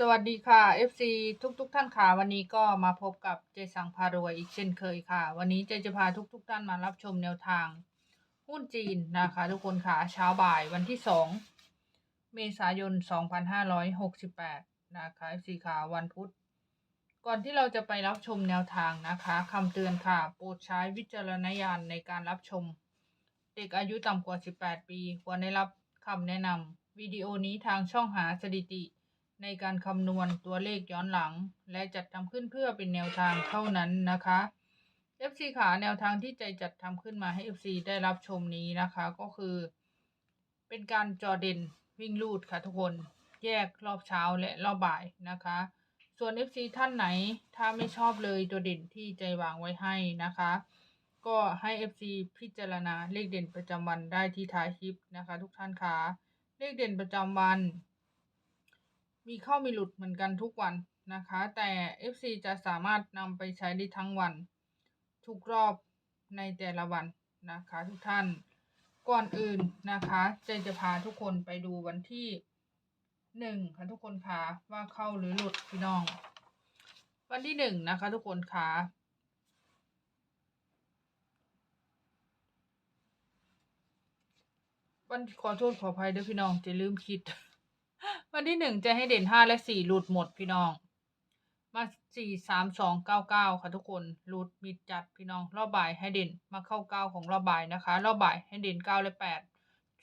สวัสดีค่ะ FC ทุกทุกๆท่านค่ะวันนี้ก็มาพบกับเจสังพารวยอีกเช่นเคยค่ะ วันนี้เจจะพาทุกทุกๆท่านมารับชมแนวทาง หุ้นจีนนะคะ ทุกคนค่ะเช้าบ่ายวันที่ 2 เมษายน 2568 นะคะ FC ค่ะวันพุธ ก่อนที่เราจะไปรับชมแนวทางนะคะคำเตือนค่ะ โปรดใช้วิจารณญาณในการรับชม เด็กอายุต่ำกว่า 18 ปี ควรได้รับคำแนะนำวิดีโอนี้ทางช่องหาสถิติ ในการคำนวณตัวเลขย้อนหลัง และจัดทำขึ้นเพื่อเป็นแนวทางเท่านั้นนะคะ FC ขาแนวทางที่ใจจัดทำขึ้นมาให้ FC ได้รับชมนี้นะคะก็คือ เป็นการจอเด่นวิ่งลูดค่ะทุกคนแยกรอบเช้าและรอบบ่ายนะคะ ส่วน FC ท่านไหนถ้าไม่ชอบเลยตัวเด่นที่ใจวางไว้ให้นะคะ ก็ให้ FC พิจารณาเลขเด่นประจำวันได้ที่ท้ายคลิปนะคะ ทุกท่านคะเลขเด่นประจำวัน มีเข้ามีหลุดเหมือนกันทุกวันนะคะ แต่ FC จะสามารถนำไปใช้ได้ทั้งวัน ทุกรอบในแต่ละวันนะคะทุกท่าน ก่อนอื่นนะคะเจจะพาทุกคนไปดูวันที่หนึ่งค่ะทุกคนคะว่าเข้าหรือหลุดพี่น้อง วันที่หนึ่งนะคะทุกคนคะวันขอโทษขออภัยด้วยพี่น้องจะลืมคิด วันที่หนึ่งจะให้เด่นห้าและสี่หลุดหมดพี่น้อง มาสี่สามสองเก้าเก้าค่ะทุกคนหลุดมิดจัดพี่น้อง รอบบ่ายให้เด่นมาเข้าเก้าของรอบบ่ายนะคะ รอบบ่ายให้เด่นเก้าและแปด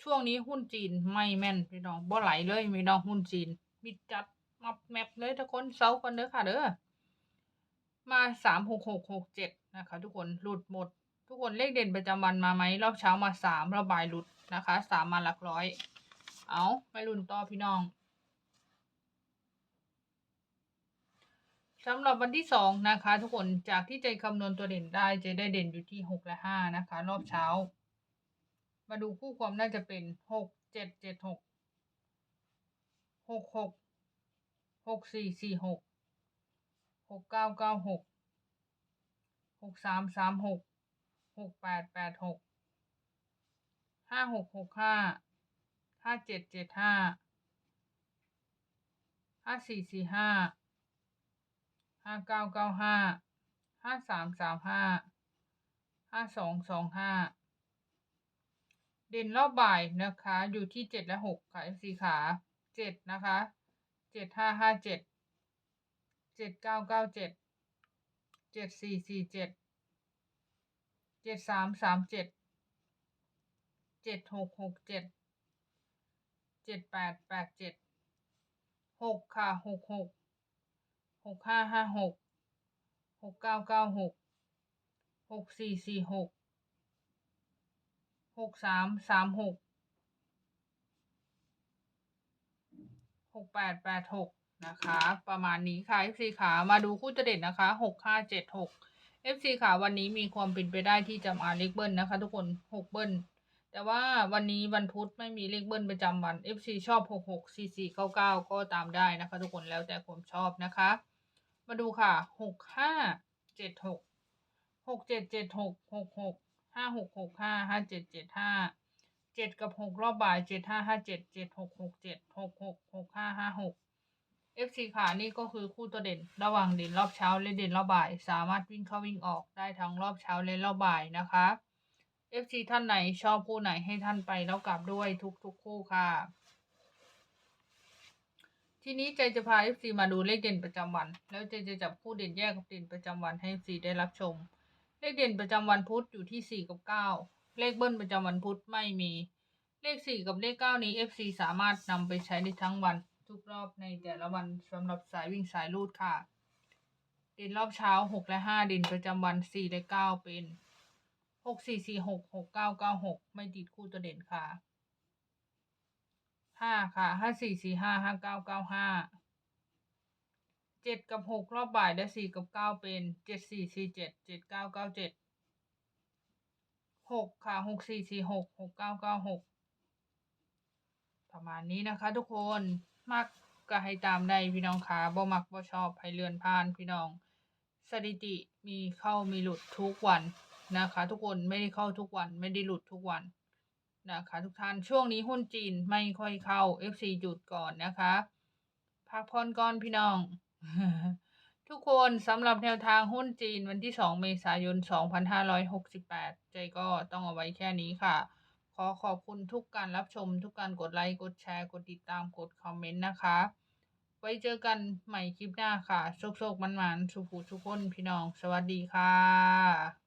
ช่วงนี้หุ้นจีนไม่แม่นพี่น้องบ่ไหลเลยพี่น้องหุ้นจีนมิดจัดมับแมปเลยทุกคนเซากันเด้อค่ะเด้อมาสามหกหกหกเจ็ดนะคะ ทุกคนหลุดหมด ทุกคนเลขเด่นประจำวันมาไหมรอบเช้ามาสามรอบบ่ายหลุดนะคะสามมาหลักร้อย เอาไปลุ้นต่อพี่น้องสำหรับวันที่สองนะคะ ทุกคนจากที่ใจคำนวณตัวเด่นได้จะได้เด่นอยู่ที่หกและห้านะคะ รอบเช้า มาดูคู่ความน่าจะเป็นหกเจ็ดเจ็ดหกหกหกหกสี่สี่หกหกเก้าเก้าหกหกสามสามหกหกแปดแปดหกห้าหกหกห้า ห้าเจ็ดเจ็ดห้าห้าสี่สี่ห้าห้าเก้าเก้าห้าห้าสามสามห้าห้าสองสองห้าเด่นรอบบ่ายนะคะ อยู่ที่เจ็ดและหกค่ะ FC ขาเจ็ดนะคะเจ็ดห้าห้าเจ็ดเจ็ดเก้าเก้าเจ็ดเจ็ดสี่สี่เจ็ดเจ็ดสามสามเจ็ดเจ็ดหกหกเจ็ด เจ็ดแปดแปดเจ็ดหกค่ะหกหกหกห้าห้าหกหกเก้าเก้าหกหกสี่สี่หกหกสามสามหกหกแปดแปดหกนะคะ ประมาณนี้ค่ะ FC ขามาดูคู่จะเด็ดนะคะหกห้าเจ็ดหก FC ขาวันนี้มีความเป็นไปได้ที่จะมาเลขเบิ้ลนะคะ ทุกคนหกเบิ้ล แต่ว่าวันนี้วันพุธไม่มีเลขเบิ้ลประจำวัน FC ชอบหกหกสี่สี่เก้าเก้าก็ตามได้นะคะ ทุกคนแล้วแต่ความชอบนะคะ มาดูค่ะหกห้าเจ็ดหกหกเจ็ดเจ็ดหกหกหกห้าหกหกห้าห้าเจ็ดเจ็ดห้าเจ็ดกับหกรอบบ่ายเจ็ดห้าห้าเจ็ดเจ็ดหกหกเจ็ดหกหกหกห้าห้าหก FC ขานี่ก็คือคู่ตัวเด่น ระหว่างเด่นรอบเช้าและเด่นรอบบ่าย สามารถวิ่งเข้าวิ่งออกได้ทั้งรอบเช้าและรอบบ่ายนะคะ FC ท่านไหนชอบคู่ไหนให้ท่านไปแล้วกลับด้วยทุกๆคู่ค่ะ ทีนี้ใจจะพา FC มาดูเลขเด่นประจำวัน แล้วใจจะจับคู่เด่นแยกกับเด่นประจำวันให้ FC ได้รับชม เลขเด่นประจำวันพุธอยู่ที่ 4 กับ 9 เลขเบิ้ลประจำวันพุธไม่มี เลข 4 กับเลข 9 นี้ FC สามารถนำไปใช้ได้ทั้งวัน ทุกรอบในแต่ละวันสำหรับสายวิ่งสายลูดค่ะ เด่นรอบเช้า 6 และ 5 เด่นประจำวัน 4 และ 9 เป็น 6 4 4 6 6 9 9 6ไม่ติดคู่ตัวเด่นค่ะห้าค่ะห้าสี่สี่ห้าห้าเก้าเก้าห้าเจ็ดกับหกรอบบ่ายและสี่กับเก้าเป็นเจ็ดสี่สี่เจ็ดเจ็ดเก้าเก้าเจ็ดหกค่ะหกสี่สี่หกหกเก้าเก้าหกประมาณนี้นะคะทุกคนมักก็ให้ตามได้พี่น้องค่ะบ่มักบ่ชอบให้เลื่อนผ่านพี่น้อง สถิติมีเข้ามีหลุดทุกวัน นะคะ ทุกคนไม่ได้เข้าทุกวันไม่ได้หลุดทุกวันนะคะทุกท่านช่วงนี้หุ้นจีนไม่ค่อยเข้า FC หยุดก่อนนะคะพักผ่อนก่อนพี่น้อง ทุกคนสำหรับแนวทางหุ้นจีนวันที่ 2 เมษายน 2568 ใจก็ต้องเอาไว้แค่นี้ค่ะ ขอขอบคุณทุกการรับชม ทุกการกดไลค์ กดแชร์ กดติดตามกดคอมเมนต์นะคะ ไว้เจอกันใหม่คลิปหน้าค่ะโชคๆมันๆสุขๆทุกคนพี่น้อง สวัสดีค่ะ